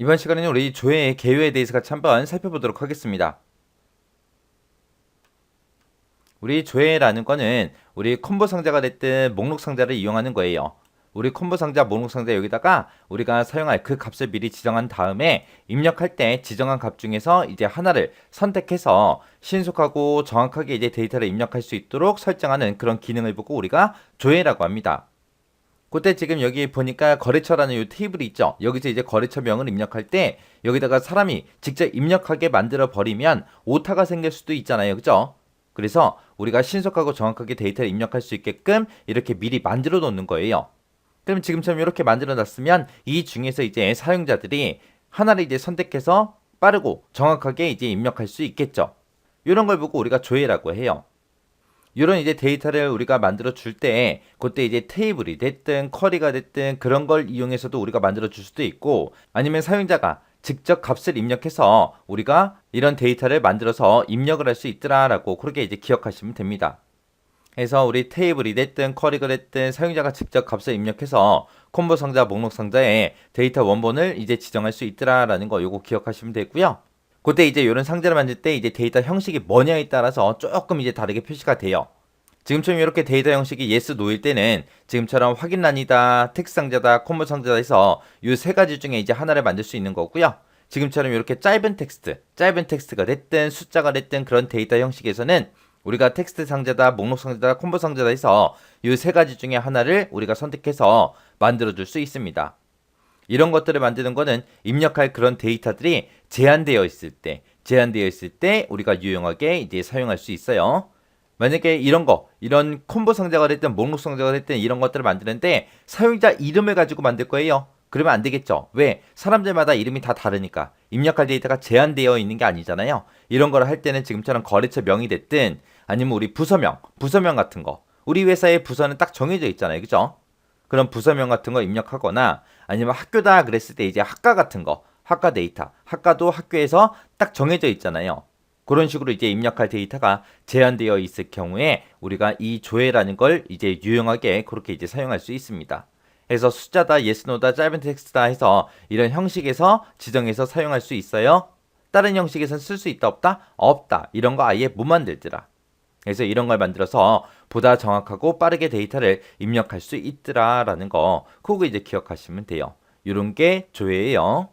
이번 시간에는 우리 조회의 개요에 대해서 같이 한번 살펴보도록 하겠습니다. 우리 조회라는 거는 우리 콤보 상자가 됐든 목록 상자를 이용하는 거예요. 우리 콤보 상자, 목록 상자 여기다가 우리가 사용할 그 값을 미리 지정한 다음에 입력할 때 지정한 값 중에서 이제 하나를 선택해서 신속하고 정확하게 이제 데이터를 입력할 수 있도록 설정하는 그런 기능을 보고 우리가 조회라고 합니다. 그때 지금 여기 보니까 거래처라는 이 테이블이 있죠. 여기서 이제 거래처 명을 입력할 때 여기다가 사람이 직접 입력하게 만들어 버리면 오타가 생길 수도 있잖아요. 그죠? 그래서 우리가 신속하고 정확하게 데이터를 입력할 수 있게끔 이렇게 미리 만들어 놓는 거예요. 그럼 지금처럼 이렇게 만들어 놨으면 이 중에서 이제 사용자들이 하나를 이제 선택해서 빠르고 정확하게 이제 입력할 수 있겠죠. 이런 걸 보고 우리가 조회라고 해요. 이런 이제 데이터를 우리가 만들어 줄 때 그때 이제 테이블이 됐든 쿼리가 됐든 그런 걸 이용해서도 우리가 만들어 줄 수도 있고 아니면 사용자가 직접 값을 입력해서 우리가 이런 데이터를 만들어서 입력을 할 수 있더라라고 그렇게 이제 기억하시면 됩니다. 그래서 우리 테이블이 됐든 쿼리가 됐든 사용자가 직접 값을 입력해서 콤보 상자 목록 상자에 데이터 원본을 이제 지정할 수 있더라라는 거 요거 기억하시면 되고요. 그때 이제 이런 상자를 만들 때 이제 데이터 형식이 뭐냐에 따라서 조금 이제 다르게 표시가 돼요. 지금처럼 이렇게 데이터 형식이 yes, no일 때는 지금처럼 확인란이다, 텍스트 상자다, 콤보 상자다 해서 이 세 가지 중에 이제 하나를 만들 수 있는 거고요. 지금처럼 이렇게 짧은 텍스트, 짧은 텍스트가 됐든 숫자가 됐든 그런 데이터 형식에서는 우리가 텍스트 상자다, 목록 상자다, 콤보 상자다 해서 이 세 가지 중에 하나를 우리가 선택해서 만들어 줄 수 있습니다. 이런 것들을 만드는 거는 입력할 그런 데이터들이 제한되어 있을 때, 제한되어 있을 때 우리가 유용하게 이제 사용할 수 있어요. 만약에 이런 거, 이런 콤보 상자가 됐든 목록 상자가 됐든 이런 것들을 만드는데 사용자 이름을 가지고 만들 거예요. 그러면 안 되겠죠. 왜? 사람들마다 이름이 다 다르니까. 입력할 데이터가 제한되어 있는 게 아니잖아요. 이런 걸 할 때는 지금처럼 거래처 명이 됐든 아니면 우리 부서명, 부서명 같은 거. 우리 회사의 부서는 딱 정해져 있잖아요. 그죠? 그런 부서명 같은 거 입력하거나 아니면 학교다 그랬을 때 이제 학과 같은 거, 학과 데이터, 학과도 학교에서 딱 정해져 있잖아요. 그런 식으로 이제 입력할 데이터가 제한되어 있을 경우에 우리가 이 조회라는 걸 이제 유용하게 그렇게 이제 사용할 수 있습니다. 그래서 숫자다, no다, 짧은 텍스트다 해서 이런 형식에서 지정해서 사용할 수 있어요. 다른 형식에서는 쓸수 있다 없다? 없다. 이런 거 아예 못 만들더라. 그래서 이런 걸 만들어서 보다 정확하고 빠르게 데이터를 입력할 수 있더라라는 거 그거 이제 기억하시면 돼요. 이런 게 조회예요.